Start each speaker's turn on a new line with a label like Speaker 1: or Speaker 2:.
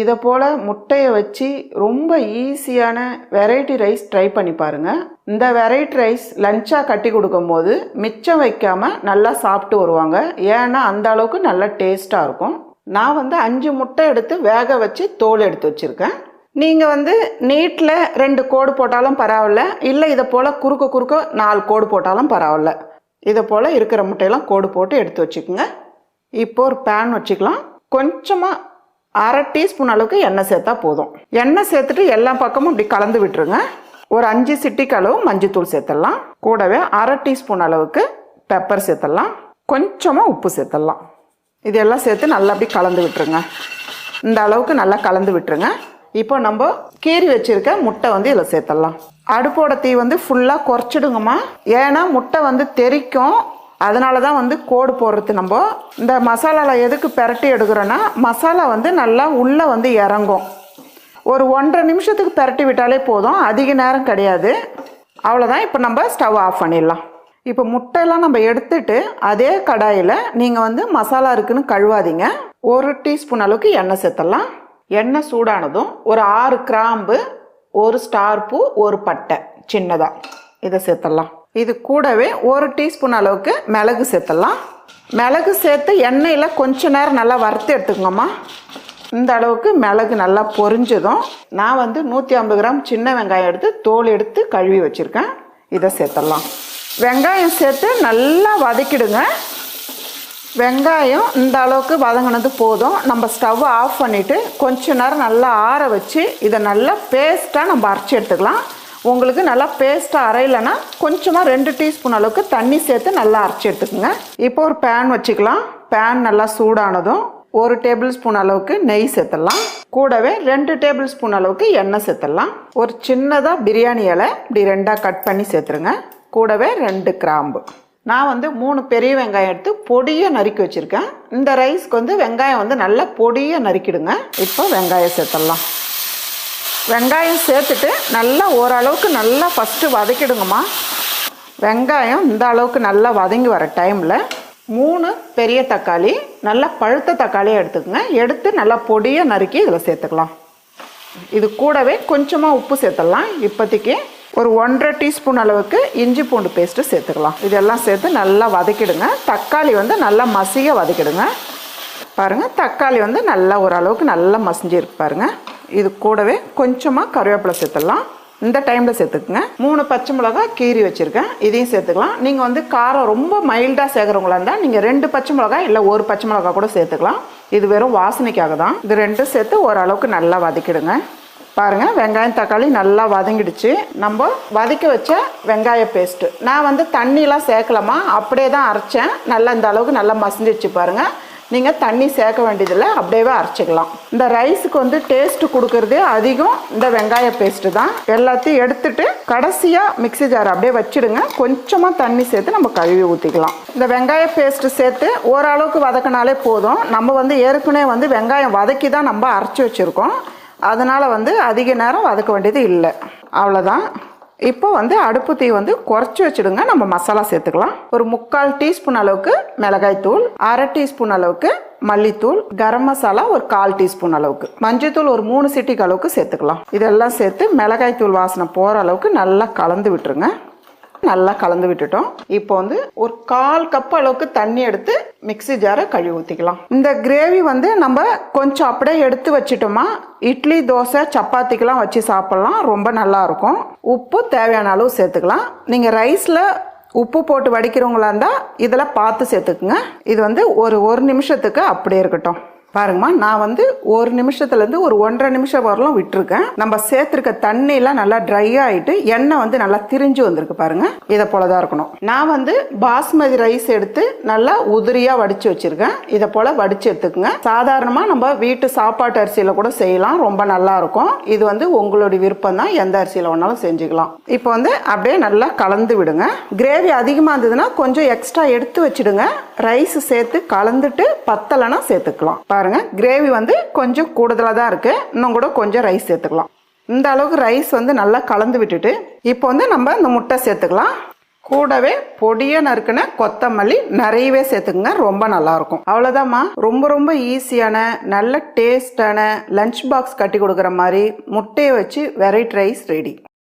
Speaker 1: இதை போல் முட்டையை வச்சு ரொம்ப ஈஸியான வெரைட்டி ரைஸ் ட்ரை பண்ணி பாருங்கள் இந்த வெரைட்டி ரைஸ் லஞ்சாக கட்டி கொடுக்கும்போது மிச்சம் வைக்காமல் நல்லா சாப்பிட்டு வருவாங்க. ஏன்னா அந்த அளவுக்கு நல்லா டேஸ்ட்டாக இருக்கும். நான் வந்து அஞ்சு முட்டை எடுத்து வேக வச்சு தோல் எடுத்து வச்சுருக்கேன். நீங்கள் வந்து நீட்டில் ரெண்டு கோடு போட்டாலும் பரவாயில்ல. இல்லை இதை போல் குறுக்க குறுக்க நாலு கோடு போட்டாலும் பரவாயில்ல. இதை போல் இருக்கிற முட்டையெல்லாம் கோடு போட்டு எடுத்து வச்சுக்கோங்க. இப்போ ஒரு பேன் வச்சுக்கலாம். கொஞ்சமாக அரை டீஸ்பூன் அளவுக்கு எண்ணெய் சேர்த்தா போதும். எண்ணெய் சேர்த்துட்டு எல்லா பக்கமும் இப்படி கலந்து விட்டுருங்க. ஒரு அஞ்சு சிட்டிக்கு அளவு மஞ்சத்தூள் சேர்த்துடலாம். கூடவே அரை டீஸ்பூன் அளவுக்கு பெப்பர் சேர்த்துடலாம். கொஞ்சமாக உப்பு சேர்த்துடலாம். இதெல்லாம் சேர்த்து நல்லா அப்படி கலந்து விட்டுருங்க. இந்த அளவுக்கு நல்லா கலந்து விட்டுருங்க. இப்போ நம்ம கீறி வச்சிருக்க முட்டை வந்து இதில் சேர்த்துடலாம். அடுப்போட தீ வந்து ஃபுல்லாக குறைச்சிடுங்கம்மா. ஏன்னா முட்டை வந்து தெறிக்கும் அதனால தான் வந்து கோடு போடுறது நம்ம. இந்த மசாலாவில் எதுக்கு பெரட்டி எடுக்கிறோன்னா மசாலா வந்து நல்லா உள்ளே வந்து இறங்கும். ஒரு ஒன்றரை நிமிஷத்துக்கு பெரட்டி விட்டாலே போதும். அதிக நேரம் கிடையாது. அவ்வளோதான் இப்போ நம்ம ஸ்டவ் ஆஃப் பண்ணிடலாம். இப்போ முட்டையெல்லாம் நம்ம எடுத்துட்டு அதே கடாயில் நீங்கள் வந்து மசாலா இருக்குன்னு கழுவாதீங்க. ஒரு டீஸ்பூன் அளவுக்கு எண்ணெய் சேர்த்தலாம் எண்ணெய் சூடானதும் ஒரு ஆறு கிராம்பு ஒரு ஸ்டார் பூ ஒரு பட்டை. சின்னதாக இதை சேர்த்தலாம் இது கூடவே ஒரு டீஸ்பூன் அளவுக்கு மிளகு சேர்த்துடலாம். மிளகு சேர்த்து எண்ணெயில் கொஞ்ச நேரம் நல்லா வறுத்து எடுத்துக்கோங்கம்மா. இந்த அளவுக்கு மிளகு நல்லா பொரிஞ்சதும் நான் வந்து நூற்றி ஐம்பது கிராம் சின்ன வெங்காயம் எடுத்து தோல் எடுத்து கழுவி வச்சுருக்கேன். இதை சேர்த்துடலாம். வெங்காயம் சேர்த்து நல்லா வதக்கிடுங்க. வெங்காயம் இந்த அளவுக்கு வதங்கினது போதும். நம்ம ஸ்டவ் ஆஃப் பண்ணிவிட்டு கொஞ்ச நேரம் நல்லா ஆற வச்சு இதை நல்லா பேஸ்ட்டாக நம்ம அரைச்சி எடுத்துக்கலாம். உங்களுக்கு நல்லா பேஸ்ட்டாக அரையலைன்னா கொஞ்சமாக ரெண்டு டீஸ்பூன் அளவுக்கு தண்ணி சேர்த்து நல்லா அரைச்சி எடுத்துக்கோங்க. இப்போ ஒரு பேன் வச்சுக்கலாம். பேன் நல்லா சூடானதும் ஒரு டேபிள் ஸ்பூன் அளவுக்கு நெய் சேர்த்துடலாம். கூடவே ரெண்டு டேபிள் ஸ்பூன் அளவுக்கு எண்ணெய் சேர்த்துடலாம். ஒரு சின்னதாக பிரியாணி இலை இப்படி ரெண்டாக கட் பண்ணி சேர்த்துருங்க. கூடவே ரெண்டு கிராம்பு. நான் வந்து மூணு பெரிய வெங்காயம் எடுத்து பொடியை நறுக்கி வச்சுருக்கேன். இந்த ரைஸ்க்கு வந்து வெங்காயம் வந்து நல்லா பொடியாக நறுக்கிடுங்க. இப்போ வெங்காயம் சேர்த்துடலாம். வெங்காயம் சேர்த்துட்டு நல்லா ஓரளவுக்கு நல்லா ஃபஸ்ட்டு வதக்கிடுங்கம்மா. வெங்காயம் இந்த அளவுக்கு நல்லா வதங்கி வர டைமில் மூணு பெரிய தக்காளி நல்லா பழுத்த தக்காளியை எடுத்துக்கோங்க. எடுத்து நல்லா பொடியாக நறுக்கி இதில் சேர்த்துக்கலாம். இது கூடவே கொஞ்சமாக உப்பு சேர்த்துடலாம். இப்போதைக்கு ஒரு ஒன்றரை டீஸ்பூன் அளவுக்கு இஞ்சி பூண்டு பேஸ்ட்டு சேர்த்துக்கலாம். இதெல்லாம் சேர்த்து நல்லா வதக்கிடுங்க. தக்காளி வந்து நல்லா மசிய வதக்கிடுங்க. பாருங்கள் தக்காளி வந்து நல்லா ஓரளவுக்கு நல்லா மசிஞ்சிருக்கு பாருங்கள் இது கூடவே கொஞ்சமாக கருவேப்பிலை சேர்த்துடலாம். இந்த டைமில் சேர்த்துக்குங்க. மூணு பச்சை மிளகா கீறி வச்சுருக்கேன். இதையும் சேர்த்துக்கலாம். நீங்கள் வந்து காரம் ரொம்ப மைல்டாக சேர்க்குறவங்களா இருந்தால் நீங்கள் ரெண்டு பச்சை மிளகா இல்லை ஒரு பச்சை மிளகா கூட சேர்த்துக்கலாம். இது வெறும் வாசனைக்காக தான். இது ரெண்டும் சேர்த்து ஓரளவுக்கு நல்லா வதக்கிடுங்க. பாருங்கள் வெங்காயம் தக்காளி நல்லா வதங்கிடுச்சு. நம்ம வதக்கி வச்ச வெங்காய பேஸ்ட்டு நான் வந்து தண்ணியெலாம் சேர்க்கலாமா அப்படியே தான் அரைச்சேன். நல்லா இந்த அளவுக்கு நல்லா மசிஞ்சிடுச்சு பாருங்கள் நீங்கள் தண்ணி சேர்க்க வேண்டியதில்லை அப்படியே அரைச்சிக்கலாம். இந்த ரைஸுக்கு வந்து டேஸ்ட் கொடுக்கறது அதிகம். இந்த வெங்காய பேஸ்ட்டு தான். எல்லாத்தையும் எடுத்துட்டு கடைசியாக மிக்ஸி ஜார் அப்படியே வச்சிடுங்க. கொஞ்சமாக தண்ணி சேர்த்து நம்ம கழுவி ஊற்றிக்கலாம் இந்த வெங்காய பேஸ்ட்டு சேர்த்து ஓரளவுக்கு வதக்கினாலே போதும். நம்ம வந்து ஏற்கனவே வந்து வெங்காயம் வதக்கி தான் நம்ம அரைச்சி வச்சுருக்கோம். அதனால் வந்து அதிக நேரம் வதக்க வேண்டியது இல்லை. அவ்வளோதான் இப்போ வந்து அடுப்பு தீ வந்து குறைச்சி வச்சுடுங்க. நம்ம மசாலா சேர்த்துக்கலாம். ஒரு முக்கால் டீஸ்பூன் அளவுக்கு மிளகாய் தூள் அரை டீஸ்பூன் அளவுக்கு மல்லித்தூள் கரம் மசாலா ஒரு கால் டீஸ்பூன் அளவுக்கு. மஞ்சத்தூள் ஒரு மூணு சிட்டிக்கு அளவுக்கு சேர்த்துக்கலாம். இதெல்லாம் சேர்த்து மிளகாய் தூள் வாசனை போகிற அளவுக்கு நல்லா கலந்து விட்டுருங்க. நல்லா கலந்து விட்டுட்டோம். இப்போ வந்து ஒரு கால் கப் அளவுக்கு தண்ணி எடுத்து மிக்ஸி ஜாரை கழுவி ஊற்றிக்கலாம் இந்த கிரேவி வந்து நம்ம கொஞ்சம் அப்படியே எடுத்து வச்சிட்டோமா இட்லி தோசை சப்பாத்திக்கெலாம் வச்சு சாப்பிட்லாம். ரொம்ப நல்லா இருக்கும். உப்பு தேவையான அளவு சேர்த்துக்கலாம். நீங்கள் ரைஸில் உப்பு போட்டு வடிக்கிறவங்களா இருந்தால் இதில் பார்த்து சேர்த்துக்குங்க. இது வந்து ஒரு ஒரு நிமிஷத்துக்கு அப்படியே இருக்கட்டும். பாருங்கம்மா நான் வந்து ஒரு நிமிஷத்துலேருந்து ஒரு ஒன்றரை நிமிஷம் வரலாம் விட்டுருக்கேன். நம்ம சேர்த்துருக்க தண்ணியெல்லாம் நல்லா ட்ரை ஆகிட்டு எண்ணெய் வந்து நல்லா திரிஞ்சு வந்திருக்கு பாருங்கள் இதை போல தான் இருக்கணும். நான் வந்து பாஸ்மதி ரைஸ் எடுத்து நல்லா உதிரியாக வடித்து வச்சுருக்கேன். இதை போல் வடித்து எடுத்துக்கோங்க. சாதாரணமாக நம்ம வீட்டு சாப்பாட்டு அரிசியில் கூட செய்யலாம். ரொம்ப நல்லா இருக்கும். இது வந்து உங்களுடைய விருப்பம் தான். எந்த அரிசியில் வேணாலும் செஞ்சுக்கலாம். இப்போ வந்து அப்படியே நல்லா கலந்து விடுங்க. கிரேவி அதிகமாக இருந்ததுன்னா கொஞ்சம் எக்ஸ்ட்ரா எடுத்து வச்சிடுங்க. ரைஸ் சேர்த்து கலந்துட்டு பத்தலைன்னா சேர்த்துக்கலாம். பாருங்கள் கிரேவி வந்து கொஞ்சம் கூடுதலாக தான் இருக்குது இன்னும் கூட கொஞ்சம் ரைஸ் சேர்த்துக்கலாம். இந்த அளவுக்கு ரைஸ் வந்து நல்லா கலந்து விட்டுட்டு இப்போ வந்து நம்ம இந்த முட்டை சேர்த்துக்கலாம். கூடவே பொடியை நறுக்கின கொத்தமல்லி நிறையவே சேர்த்துக்குங்க. ரொம்ப நல்லாயிருக்கும் அவ்வளோதாம்மா ரொம்ப ரொம்ப ஈஸியான நல்ல டேஸ்டான லன்ச் பாக்ஸ் கட்டி கொடுக்குற மாதிரி முட்டையை வச்சு வெரைட் ரைஸ் ரெடி